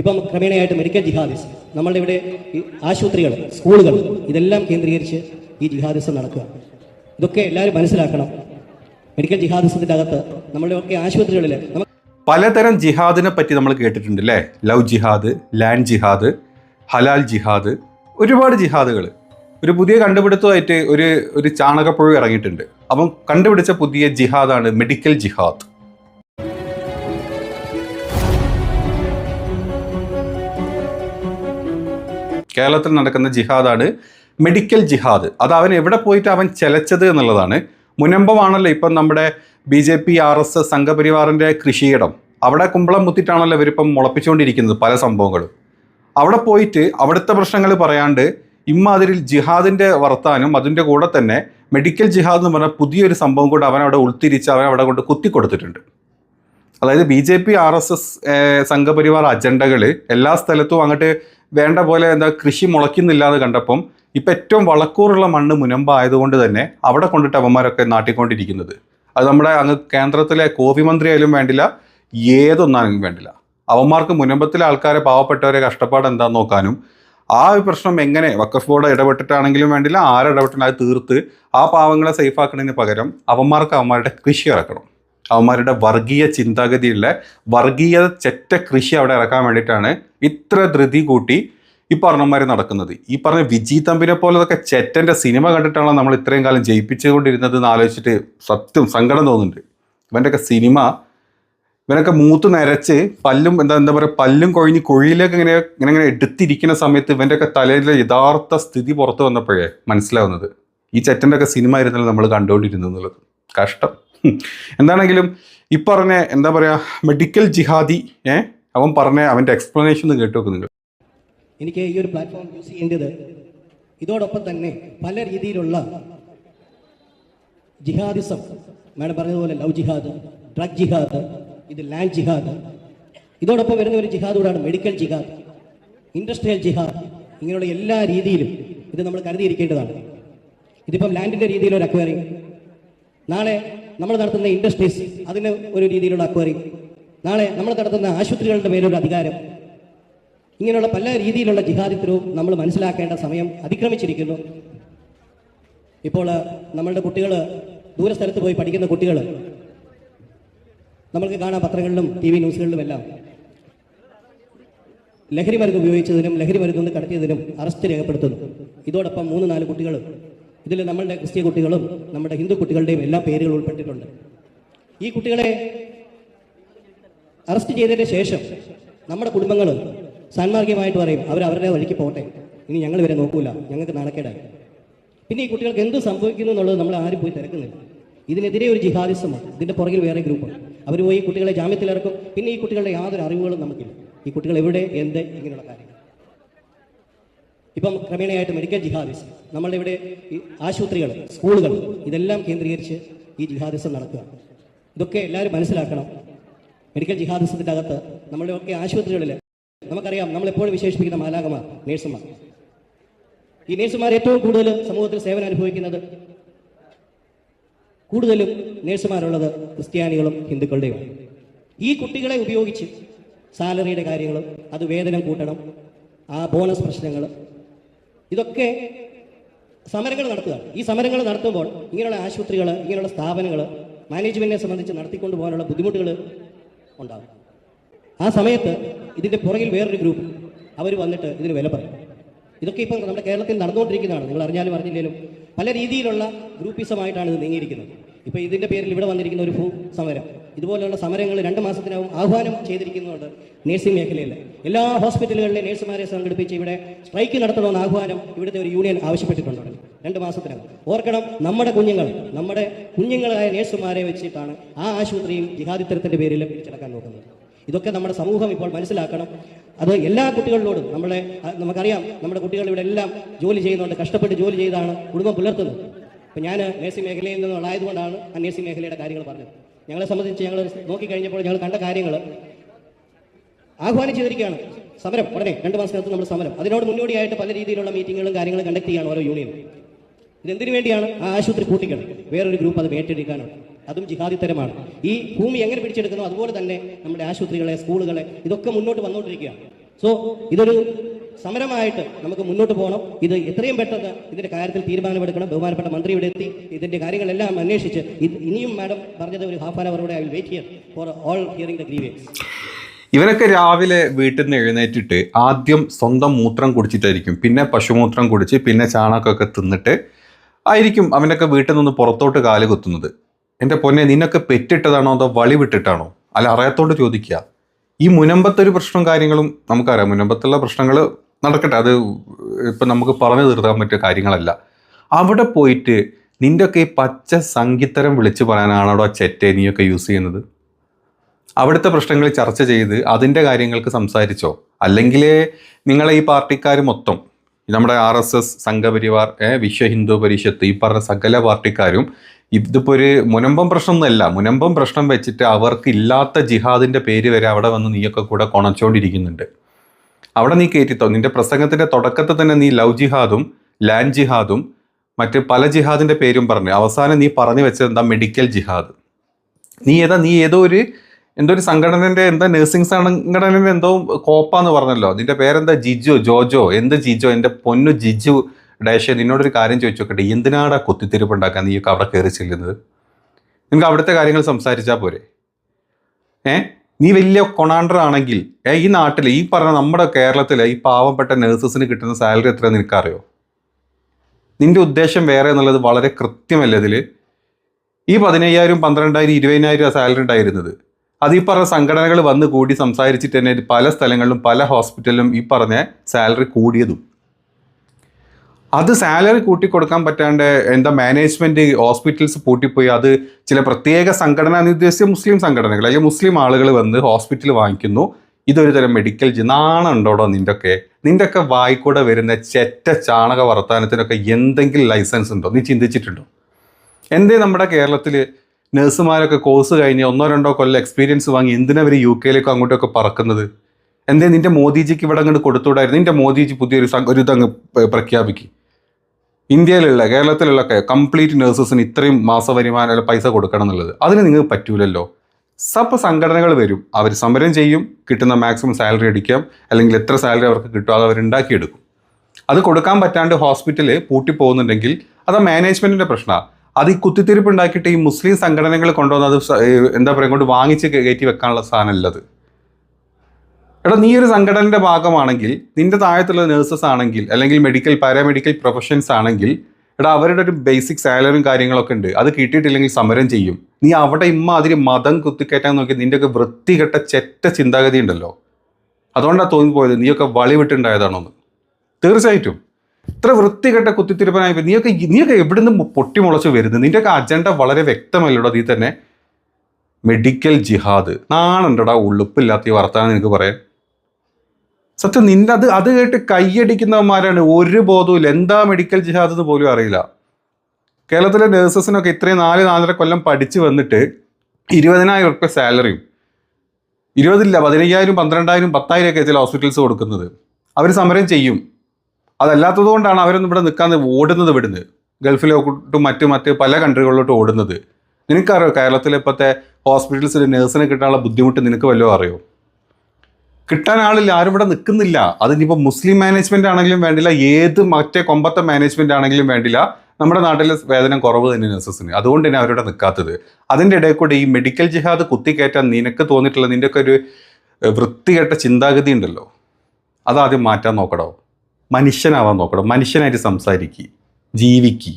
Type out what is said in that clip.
ഇപ്പം ക്രമേണയായിട്ട് മെഡിക്കൽ ജിഹാദിസ് നമ്മളുടെ ഇവിടെ ആശുപത്രികൾ സ്കൂളുകൾ ഇതെല്ലാം കേന്ദ്രീകരിച്ച് ഈ ജിഹാദിസം നടക്കുക. ഇതൊക്കെ എല്ലാവരും മനസ്സിലാക്കണം. മെഡിക്കൽ ജിഹാദിസത്തിന്റെ അകത്ത് നമ്മളുടെ ഒക്കെ ആശുപത്രികളിൽ പലതരം ജിഹാദിനെ പറ്റി നമ്മൾ കേട്ടിട്ടുണ്ട് അല്ലേ ലവ് ജിഹാദ് ലാൻഡ് ജിഹാദ് ഹലാൽ ജിഹാദ് ഒരുപാട് ജിഹാദുകൾ ഒരു പുതിയ കണ്ടുപിടുത്തമായിട്ട് ഒരു ഒരു ചാണകപ്പുഴ ഇറങ്ങിയിട്ടുണ്ട്. അപ്പം കണ്ടുപിടിച്ച പുതിയ ജിഹാദാണ് മെഡിക്കൽ ജിഹാദ്. കേരളത്തിൽ നടക്കുന്ന ജിഹാദാണ് മെഡിക്കൽ ജിഹാദ്. അത് അവൻ എവിടെ പോയിട്ട് അവൻ ചെലച്ചത് എന്നുള്ളതാണ്. മുനമ്പമാണല്ലോ ഇപ്പം നമ്മുടെ B J P R S S സംഘപരിവാറിന്റെ കൃഷിയിടം. അവിടെ കുമ്പളം മുത്തിട്ടാണല്ലോ ഇവരിപ്പം മുളപ്പിച്ചുകൊണ്ടിരിക്കുന്നത് പല സംഭവങ്ങളും. അവിടെ പോയിട്ട് അവിടുത്തെ പ്രശ്നങ്ങൾ പറയാണ്ട് ഇമ്മാതിരിൽ ജിഹാദിന്റെ വർത്താനും അതിന്റെ കൂടെ തന്നെ മെഡിക്കൽ ജിഹാദ് എന്ന് പറഞ്ഞ പുതിയൊരു സംഭവം കൂടെ അവിടെ ഉൾത്തിരിച്ച് അവൻ അവിടെ കൊണ്ട് കുത്തി കൊടുത്തിട്ടുണ്ട് അതായത് B J P R S S Sangh Parivar അജണ്ടകൾ എല്ലാ സ്ഥലത്തും അങ്ങോട്ട് വേണ്ട പോലെ എന്താ കൃഷി മുളയ്ക്കുന്നില്ല എന്ന് കണ്ടപ്പം ഇപ്പം ഏറ്റവും വളക്കൂറുള്ള മണ്ണ് മുനമ്പായതുകൊണ്ട് തന്നെ അവിടെ കൊണ്ടിട്ട് അവന്മാരൊക്കെ നാട്ടിക്കൊണ്ടിരിക്കുന്നത്. അത് നമ്മുടെ അങ്ങ് കേന്ദ്രത്തിലെ കോഫി മന്ത്രി ആയാലും വേണ്ടില്ല ഏതൊന്നാലും വേണ്ടില്ല. അവന്മാർക്ക് മുനമ്പത്തിലെ ആൾക്കാരെ പാവപ്പെട്ടവരെ കഷ്ടപ്പാട് എന്താന്ന് നോക്കാനും ആ ഒരു പ്രശ്നം എങ്ങനെ വക്കഫ് ബോർഡ് ഇടപെട്ടിട്ടാണെങ്കിലും വേണ്ടില്ല ആരിടപെട്ടിട്ട് അത് തീർത്ത് ആ പാവങ്ങളെ സേഫാക്കുന്നതിന് പകരം അവന്മാർക്ക് അവന്മാരുടെ കൃഷി ഇറക്കണം. അവന്മാരുടെ വർഗീയ ചിന്താഗതിയുള്ള വർഗീയ ചെറ്റ കൃഷി അവിടെ ഇറക്കാൻ വേണ്ടിയിട്ടാണ് ഇത്ര ധൃതി കൂട്ടി ഈ പറഞ്ഞമാർ നടക്കുന്നത്. ഈ പറഞ്ഞ വിജി തമ്പിനെ പോലതൊക്കെ ചെറ്റന്റെ സിനിമ കണ്ടിട്ടാണോ നമ്മൾ ഇത്രയും കാലം ജയിപ്പിച്ചുകൊണ്ടിരുന്നത് എന്ന് ആലോചിച്ചിട്ട് സത്യം സങ്കടം തോന്നുന്നുണ്ട്. ഇവന്റെയൊക്കെ സിനിമ ഇവനൊക്കെ മൂത്ത് നരച്ച് പല്ലും എന്താ എന്താ പറയുക പല്ലും കൊഴിഞ്ഞ് കൊഴിയിലേക്ക് ഇങ്ങനെ ഇങ്ങനെ ഇങ്ങനെ എടുത്തിരിക്കുന്ന സമയത്ത് ഇവന്റെയൊക്കെ തലയിലെ യഥാർത്ഥ സ്ഥിതി പുറത്തു വന്നപ്പോഴേ മനസ്സിലാവുന്നത്. ഈ ചെറ്റന്റെ ഒക്കെ സിനിമ ആയിരുന്നല്ലോ നമ്മൾ കണ്ടുകൊണ്ടിരുന്നത് എന്നുള്ളത്. കഷ്ടം. എന്താണെങ്കിലും ഈ പറഞ്ഞ എന്താ പറയുക മെഡിക്കൽ ജിഹാദി ഏ? അവൻ പറഞ്ഞ അവന്റെ എക്സ്പ്ലനേഷൻ ഒന്ന് കേട്ടു നിങ്ങൾ. എനിക്ക് ഈ ഒരു പ്ലാറ്റ്ഫോം യൂസ് ചെയ്യേണ്ടത് ഇതോടൊപ്പം തന്നെ പല രീതിയിലുള്ള ജിഹാദിസം. മാഡം പറഞ്ഞതുപോലെ ലവ് ജിഹാദ് ഡ്രഗ് ജിഹാദ് ഇത് ലാൻഡ് ജിഹാദ്. ഇതോടൊപ്പം വരുന്ന ഒരു ജിഹാദ് കൂടാണ് മെഡിക്കൽ ജിഹാദ് ഇൻഡസ്ട്രിയൽ ജിഹാദ്. ഇങ്ങനെയുള്ള എല്ലാ രീതിയിലും ഇത് നമ്മൾ കരുതിയിരിക്കേണ്ടതാണ്. ഇതിപ്പം ലാൻഡിന്റെ രീതിയിലൊരു അക്വയറിങ് നാളെ നമ്മൾ നടത്തുന്ന ഇൻഡസ്ട്രീസ് അതിന് ഒരു രീതിയിലുള്ള അക്വയറി നാളെ നമ്മൾ നടത്തുന്ന ആശുപത്രികളുടെ മേലൊരു അധികാരം. ഇങ്ങനെയുള്ള പല രീതിയിലുള്ള ജിഹാദിത്വവും നമ്മൾ മനസ്സിലാക്കേണ്ട സമയം അതിക്രമിച്ചിരിക്കുന്നു. ഇപ്പോൾ നമ്മളുടെ കുട്ടികൾ ദൂരസ്ഥലത്ത് പോയി പഠിക്കുന്ന കുട്ടികൾ നമ്മൾക്ക് കാണാം പത്രങ്ങളിലും ടി വി ന്യൂസുകളിലും എല്ലാം ലഹരി മരുന്ന് ഉപയോഗിച്ചതിനും ലഹരി മരുന്ന് കടത്തിയതിനും അറസ്റ്റ് രേഖപ്പെടുത്തുന്നു. ഇതോടൊപ്പം മൂന്ന് നാല് കുട്ടികൾ ഇതിൽ നമ്മളുടെ ക്രിസ്ത്യ കുട്ടികളും നമ്മുടെ ഹിന്ദു കുട്ടികളുടെയും എല്ലാ പേരുകൾ ഉൾപ്പെട്ടിട്ടുണ്ട്. ഈ കുട്ടികളെ അറസ്റ്റ് ചെയ്തതിന് ശേഷം നമ്മുടെ കുടുംബങ്ങൾ സാൻമാർഗികമായിട്ട് പറയും അവർ അവരുടെ വഴിക്ക് പോട്ടെ ഇനി ഞങ്ങൾ വരെ നോക്കൂല. ഞങ്ങൾക്ക് നാണക്കേടായി. പിന്നെ ഈ കുട്ടികൾക്ക് എന്ത് സംഭവിക്കുന്നു എന്നുള്ളത് നമ്മൾ ആരും പോയി തിരക്കുന്നില്ല. ഇതിനെതിരെ ഒരു ജിഹാദിസമാണ്. ഇതിന്റെ പുറകിൽ വേറെ ഗ്രൂപ്പാണ്. അവർ പോയി ഈ കുട്ടികളെ ജാമ്യത്തിലിറക്കും. പിന്നെ ഈ കുട്ടികളുടെ യാതൊരു അറിവുകളും നമുക്കില്ല. ഈ കുട്ടികൾ എവിടെ എന്ത് ഇങ്ങനെയുള്ള കാര്യങ്ങൾ. ഇപ്പം ക്രമേണയായിട്ട് മെഡിക്കൽ ജിഹാദിസം. നമ്മളുടെ ഇവിടെ ആശുപത്രികൾ സ്കൂളുകൾ ഇതെല്ലാം കേന്ദ്രീകരിച്ച് ഈ ജിഹാദിസം നടക്കുക. ഇതൊക്കെ എല്ലാവരും മനസ്സിലാക്കണം. മെഡിക്കൽ ജിഹാദിസത്തിന്റെ അകത്ത് നമ്മളുടെ ഒക്കെ ആശുപത്രികളിൽ നമുക്കറിയാം നമ്മളെപ്പോഴും വിശേഷിപ്പിക്കുന്ന മാലാകമാർ നേഴ്സുമാർ. ഈ നേഴ്സുമാർ ഏറ്റവും കൂടുതൽ സമൂഹത്തിൽ സേവനം അനുഭവിക്കുന്നത് കൂടുതലും നേഴ്സുമാരുള്ളത് ക്രിസ്ത്യാനികളും ഹിന്ദുക്കളുടെയുമാണ്. ഈ കുട്ടികളെ ഉപയോഗിച്ച് സാലറിയുടെ കാര്യങ്ങളും അത് വേതനം കൂട്ടണം ആ ബോണസ് പ്രശ്നങ്ങൾ ഇതൊക്കെ സമരങ്ങൾ നടത്തുക. ഈ സമരങ്ങൾ നടത്തുമ്പോൾ ഇങ്ങനെയുള്ള ആശുപത്രികൾ ഇങ്ങനെയുള്ള സ്ഥാപനങ്ങൾ മാനേജ്മെന്റിനെ സംബന്ധിച്ച് നടത്തിക്കൊണ്ട് പോകാനുള്ള ബുദ്ധിമുട്ടുകൾ ഉണ്ടാകും. ആ സമയത്ത് ഇതിന്റെ പുറകിൽ വേറൊരു ഗ്രൂപ്പ് അവർ വന്നിട്ട് ഇതിന് വില പറയും. ഇതൊക്കെ ഇപ്പം നമ്മുടെ കേരളത്തിൽ നടന്നുകൊണ്ടിരിക്കുന്നതാണ്. നിങ്ങൾ അറിഞ്ഞാലും അറിഞ്ഞില്ലെങ്കിലും പല രീതിയിലുള്ള ഗ്രൂപ്പിസമായിട്ടാണ് ഇത് നീങ്ങിയിരിക്കുന്നത്. ഇപ്പൊ ഇതിന്റെ പേരിൽ ഇവിടെ വന്നിരിക്കുന്ന ഒരു ഭൂ സമരം. ഇതുപോലെയുള്ള സമരങ്ങൾ രണ്ട് മാസത്തിനകം ആഹ്വാനം ചെയ്തിരിക്കുന്നുണ്ട് നേഴ്സിംഗ് മേഖലയിൽ. എല്ലാ ഹോസ്പിറ്റലുകളിലെ നേഴ്സുമാരെ സംഘടിപ്പിച്ച് ഇവിടെ സ്ട്രൈക്ക് നടത്തണമെന്ന് ആഹ്വാനം ഇവിടുത്തെ ഒരു യൂണിയൻ ആവശ്യപ്പെട്ടിട്ടുണ്ട്. രണ്ട് മാസത്തിനകം. ഓർക്കണം നമ്മുടെ കുഞ്ഞുങ്ങൾ നമ്മുടെ കുഞ്ഞുങ്ങളായ നേഴ്സുമാരെ വെച്ചിട്ടാണ് ആ ആശുപത്രിയും ജിഹാദിത്തരത്തിന്റെ പേരിൽ പിടിച്ചെടുക്കാൻ നോക്കുന്നത്. ഇതൊക്കെ നമ്മുടെ സമൂഹം ഇപ്പോൾ മനസ്സിലാക്കണം. അത് എല്ലാ കുട്ടികളിലോടും നമ്മളെ നമുക്കറിയാം നമ്മുടെ കുട്ടികൾ ഇവിടെ എല്ലാം ജോലി ചെയ്യുന്നുണ്ട് കഷ്ടപ്പെട്ട് ജോലി ചെയ്താണ് കുടുംബം പുലർത്തുന്നത്. അപ്പൊ ഞാൻ നേഴ്സിംഗ് മേഖലയിൽ നിന്നുള്ളതുകൊണ്ടാണ് ആ നേഴ്സിംഗ് മേഖലയുടെ കാര്യങ്ങൾ പറഞ്ഞത്. ഞങ്ങളെ സംബന്ധിച്ച് ഞങ്ങൾ നോക്കിക്കഴിഞ്ഞപ്പോൾ ഞങ്ങൾ കണ്ട കാര്യങ്ങൾ ആഹ്വാനം ചെയ്തിരിക്കുകയാണ് സമരം ഉടനെ രണ്ട് മാസത്തിനകത്ത് നമ്മൾ സമരം. അതിനോട് മുന്നോടിയായിട്ട് പല രീതിയിലുള്ള മീറ്റിങ്ങുകളും കാര്യങ്ങളും കണ്ടക്ട് ചെയ്യുകയാണ് ഓരോ യൂണിയൻ ഇതെന്തിനു വേണ്ടിയാണ്? ആ ആശുപത്രി പൂട്ടിക്കണം. വേറൊരു ഗ്രൂപ്പ് അത് ഏറ്റെടുക്കാനാണ് അതും ജിഹാദിത്തരമാണ്. ഈ ഭൂമി എങ്ങനെ പിടിച്ചെടുക്കുന്നു അതുപോലെ തന്നെ നമ്മുടെ ആശുപത്രികളെ സ്കൂളുകളെ ഇതൊക്കെ മുന്നോട്ട് വന്നുകൊണ്ടിരിക്കുകയാണ് സോ ഇതൊരു സമരമായിട്ട് നമുക്ക് മുന്നോട്ട് പോകണം. ഇത് എത്രയും പെട്ടെന്ന് ഇതിന്റെ കാര്യത്തിൽ തീരുമാനമെടുക്കണം. ബഹുമാനപ്പെട്ട മന്ത്രി ഇവിടെ എത്തി. ഇതിന്റെ കാര്യങ്ങളെല്ലാം അന്വേഷിച്ച് ഇനിയും മാഡം പറഞ്ഞത് ഒരു half an അവറോടെ I will wait for all hearing the grievance ഇവരൊക്കെ രാവിലെ വീട്ടിൽ നിന്ന് എഴുന്നേറ്റിട്ട് ആദ്യം സ്വന്തം മൂത്രം കുടിച്ചിട്ടായിരിക്കും. പിന്നെ പശുമൂത്രം കുടിച്ച് പിന്നെ ചാണകമൊക്കെ തിന്നിട്ട് ആയിരിക്കും അവനൊക്കെ വീട്ടിൽ നിന്ന് പുറത്തോട്ട് കാൽ കുത്തുന്നത്. എന്റെ പൊന്നെ നിന്നൊക്കെ പെറ്റിട്ടതാണോ അതോ വളി വിട്ടിട്ടാണോ അല്ല അറിയാത്തോണ്ട് ചോദിക്കുക. ഈ മുനമ്പത്തൊരു പ്രശ്നവും കാര്യങ്ങളും നമുക്കറിയാം. മുനമ്പത്തുള്ള പ്രശ്നങ്ങൾ നടക്കട്ടെ. അത് ഇപ്പം നമുക്ക് പറഞ്ഞു തീർക്കാൻ പറ്റിയ കാര്യങ്ങളല്ല. അവിടെ പോയിട്ട് നിന്റെയൊക്കെ ഈ പച്ച സംഗീതരം വിളിച്ചു പറയാനാണോ ചെറ്റെ നീയൊക്കെ യൂസ് ചെയ്യുന്നത്? അവിടുത്തെ പ്രശ്നങ്ങൾ ചർച്ച ചെയ്ത് അതിന്റെ കാര്യങ്ങൾക്ക് സംസാരിച്ചോ? അല്ലെങ്കിൽ നിങ്ങളെ ഈ പാർട്ടിക്കാർ മൊത്തം നമ്മുടെ R S S Sangh Parivar Vishwa Hindu Parishad ഈ പറഞ്ഞ സകല പാർട്ടിക്കാരും ഇതിപ്പോൾ ഒരു മുനമ്പം പ്രശ്നമൊന്നുമല്ല. മുനമ്പം പ്രശ്നം വെച്ചിട്ട് അവർക്ക് ഇല്ലാത്ത ജിഹാദിന്റെ പേര് വരെ അവിടെ വന്ന് നീയൊക്കെ കൂടെ കൊണച്ചുകൊണ്ടിരിക്കുന്നുണ്ട് അവിടെ നീ കയറ്റിത്തോ നിന്റെ പ്രസംഗത്തിന്റെ തുടക്കത്തിൽ തന്നെ നീ ലവ് ജിഹാദും ലാൻഡ് ജിഹാദും മറ്റ് പല ജിഹാദിന്റെ പേരും പറഞ്ഞു. അവസാനം നീ പറഞ്ഞു വെച്ചത് എന്താ? മെഡിക്കൽ ജിഹാദ്. നീ ഏതാ? നീ ഏതോ ഒരു എന്തോ ഒരു സംഘടനന്റെ എന്താ നഴ്സിംഗ് സംഘടനന്റെ എന്തോ കോപ്പാന്ന് പറഞ്ഞല്ലോ. നിന്റെ പേരെന്താ? ജിജോ ജോജോ. എന്ത് ജിജോ? എന്റെ പൊന്നു ജിജു ഡാഷ് നിന്നോടൊരു കാര്യം ചോദിച്ചു നോക്കട്ടെ എന്തിനാടാ കുത്തിത്തിരിപ്പ് ഉണ്ടാക്കാൻ നീയൊക്കെ അവിടെ കയറി ചെല്ലുന്നത്? നിങ്ങൾക്ക് അവിടുത്തെ കാര്യങ്ങൾ സംസാരിച്ചാൽ പോരെ. ഏ? നീ വലിയ കൊണാണ്ടർ ആണെങ്കിൽ ഏ ഈ നാട്ടിൽ ഈ പറഞ്ഞ നമ്മുടെ കേരളത്തിലെ ഈ പാവപ്പെട്ട നഴ്സസിന് കിട്ടുന്ന സാലറി എത്ര നിനക്കറിയോ? നിന്റെ ഉദ്ദേശം വേറെ എന്നുള്ളത് വളരെ കൃത്യമല്ല ഇതിൽ ഈ പതിനയ്യായിരം പന്ത്രണ്ടായിരം ഇരുപതിനായിരം സാലറി ഉണ്ടായിരുന്നത്. അത് ഈ പറഞ്ഞ സംഘടനകൾ വന്ന് കൂടി സംസാരിച്ചിട്ട് തന്നെ പല സ്ഥലങ്ങളിലും പല ഹോസ്പിറ്റലിലും ഈ പറഞ്ഞ സാലറി കൂടിയതും. അത് സാലറി കൂട്ടിക്കൊടുക്കാൻ പറ്റാണ്ട് എന്താ മാനേജ്മെന്റ് ഹോസ്പിറ്റൽസ് പൂട്ടിപ്പോയി. അത് ചില പ്രത്യേക സംഘടന എന്ന് ഉദ്ദേശിച്ച മുസ്ലിം സംഘടനകൾ അല്ലെങ്കിൽ മുസ്ലിം ആളുകൾ വന്ന് ഹോസ്പിറ്റൽ വാങ്ങിക്കുന്നു. ഇതൊരു തരം മെഡിക്കൽ നാണുണ്ടോടോ നിന്റെയൊക്കെ നിന്റെയൊക്കെ വായിക്കൂടെ വരുന്ന ചെറ്റ ചാണക വർത്താനത്തിനൊക്കെ എന്തെങ്കിലും ലൈസൻസ് ഉണ്ടോ? നീ ചിന്തിച്ചിട്ടുണ്ടോ? എന്തേ നമ്മുടെ കേരളത്തിൽ നഴ്സുമാരൊക്കെ കോഴ്സ് കഴിഞ്ഞ് ഒന്നോ രണ്ടോ കൊല്ലം എക്സ്പീരിയൻസ് വാങ്ങി എന്തിനവർ യു കെയിലേക്കോ അങ്ങോട്ടൊക്കെ പറക്കുന്നത്? എന്തേ നിന്റെ മോദിജിക്ക് ഇവിടെ അങ്ങോട്ട് കൊടുത്തുകൂടായിരുന്നു നിന്റെ മോദിജി പുതിയൊരു ഒരു ഇതങ്ങ് പ്രഖ്യാപിക്കും. ഇന്ത്യയിലുള്ള കേരളത്തിലുള്ള കംപ്ലീറ്റ് നഴ്സസിന് ഇത്രയും മാസ വരുമാനം അല്ല പൈസ കൊടുക്കണം എന്നുള്ളത്. അതിന് നിങ്ങൾക്ക് പറ്റൂലല്ലോ. സപ്പ സംഘടനകൾ വരും. അവർ സമരം ചെയ്യും. കിട്ടുന്ന മാക്സിമം സാലറി അടിക്കാം. അല്ലെങ്കിൽ എത്ര സാലറി അവർക്ക് കിട്ടും അത് അവരുണ്ടാക്കിയെടുക്കും. അത് കൊടുക്കാൻ പറ്റാണ്ട് ഹോസ്പിറ്റൽ പൂട്ടിപ്പോകുന്നുണ്ടെങ്കിൽ അത് മാനേജ്മെന്റിന്റെ പ്രശ്നമാണ് അത് ഈ കുത്തിത്തിരിപ്പ് ഉണ്ടാക്കിയിട്ട് ഈ മുസ്ലിം സംഘടനകൾ കൊണ്ടുവന്ന് അത് എന്താ പറയുക ഇങ്ങോട്ട് വാങ്ങിച്ച് കയറ്റി വെക്കാനുള്ള സാധനമല്ലത് എടാ നീ ഒരു സംഘടനയുടെ ഭാഗമാണെങ്കിൽ നിന്റെ താഴത്തുള്ള നേഴ്സസ് ആണെങ്കിൽ അല്ലെങ്കിൽ മെഡിക്കൽ പാരാമെഡിക്കൽ പ്രൊഫഷൻസ് ആണെങ്കിൽ എടാ അവരുടെ ഒരു ബേസിക് സാലറിയും കാര്യങ്ങളൊക്കെ ഉണ്ട്. അത് കിട്ടിയിട്ടില്ലെങ്കിൽ സമരം ചെയ്യും. നീ അവിടെ ഇമ്മ അതിന് മതം കുത്തിക്കയറ്റാൻ നോക്കി നിന്റെയൊക്കെ വൃത്തികെട്ട ചെറ്റ ചിന്താഗതി ഉണ്ടല്ലോ. അതുകൊണ്ടാണ് തോന്നിപ്പോയത് നീയൊക്കെ വളി വിട്ടുണ്ടായതാണോന്ന് തീർച്ചയായിട്ടും. ഇത്ര വൃത്തികെട്ട കുത്തിത്തിരിപ്പനായി നീയൊക്കെ നീയൊക്കെ എവിടുന്ന് പൊട്ടിമുളച്ച് വരുന്നത്? നിന്റെയൊക്കെ അജണ്ട വളരെ വ്യക്തമല്ലടോ നീ തന്നെ. മെഡിക്കൽ ജിഹാദ്. നാണുണ്ടടാ ഉളുപ്പില്ലാത്ത ഈ വർത്താനം നിനക്ക് പറയാൻ. സത്യം നിന്റെ അത് അത് കേട്ട് കൈയടിക്കുന്നവന്മാരാണ്. ഒരു ബോധവുമില്ല. എന്താ മെഡിക്കൽ ജിഹാദ് എന്ന് പോലും അറിയില്ല. കേരളത്തിലെ നഴ്സസിനൊക്കെ ഇത്രയും നാല് നാലര കൊല്ലം പഠിച്ചു വന്നിട്ട് ഇരുപതിനായിരം ഉറുപ്പ്യ സാലറിയും ഇരുപതില്ല പതിനയ്യായിരം പന്ത്രണ്ടായിരം പത്തായിരം ഒക്കെ ചില ഹോസ്പിറ്റൽസ് കൊടുക്കുന്നത്. അവർ സമരം ചെയ്യും. അതല്ലാത്തത് കൊണ്ടാണ് അവരൊന്നും ഇവിടെ നിൽക്കാതെ ഓടുന്നത് ഇവിടുന്ന്. ഗൾഫിലോട്ടും മറ്റു മറ്റ് പല കൺട്രികളിലോട്ടും ഓടുന്നത്. നിനക്കറിയോ കേരളത്തിലെ ഇപ്പോഴത്തെ ഹോസ്പിറ്റൽസിൽ നഴ്സിനെ കിട്ടാനുള്ള ബുദ്ധിമുട്ട് നിനക്ക് വല്ലതും അറിയോ? കിട്ടാൻ ആളില്ല ആരും ഇവിടെ നിൽക്കുന്നില്ല. അതിനിപ്പോൾ മുസ്ലിം മാനേജ്മെന്റ് ആണെങ്കിലും വേണ്ടില്ല ഏത് മറ്റേ കൊമ്പത്തെ മാനേജ്മെന്റ് ആണെങ്കിലും വേണ്ടില്ല. നമ്മുടെ നാട്ടിലെ വേതനം കുറവ് തന്നെ നഴ്സസിന് അതുകൊണ്ട് തന്നെ അവരുടെ നിൽക്കാത്തത്. അതിന്റെ ഇടയിൽ കൂടെ ഈ മെഡിക്കൽ ജിഹാദ് കുത്തിക്കയറ്റാൻ നിനക്ക് തോന്നിയിട്ടുള്ള നിന്റെയൊക്കെ ഒരു വൃത്തികെട്ട ചിന്താഗതി ഉണ്ടല്ലോ. അതാദ്യം മാറ്റാൻ നോക്കടോ. മനുഷ്യനാവാൻ നോക്കടോ. മനുഷ്യനായിട്ട് സംസാരിക്കുക ജീവിക്കുക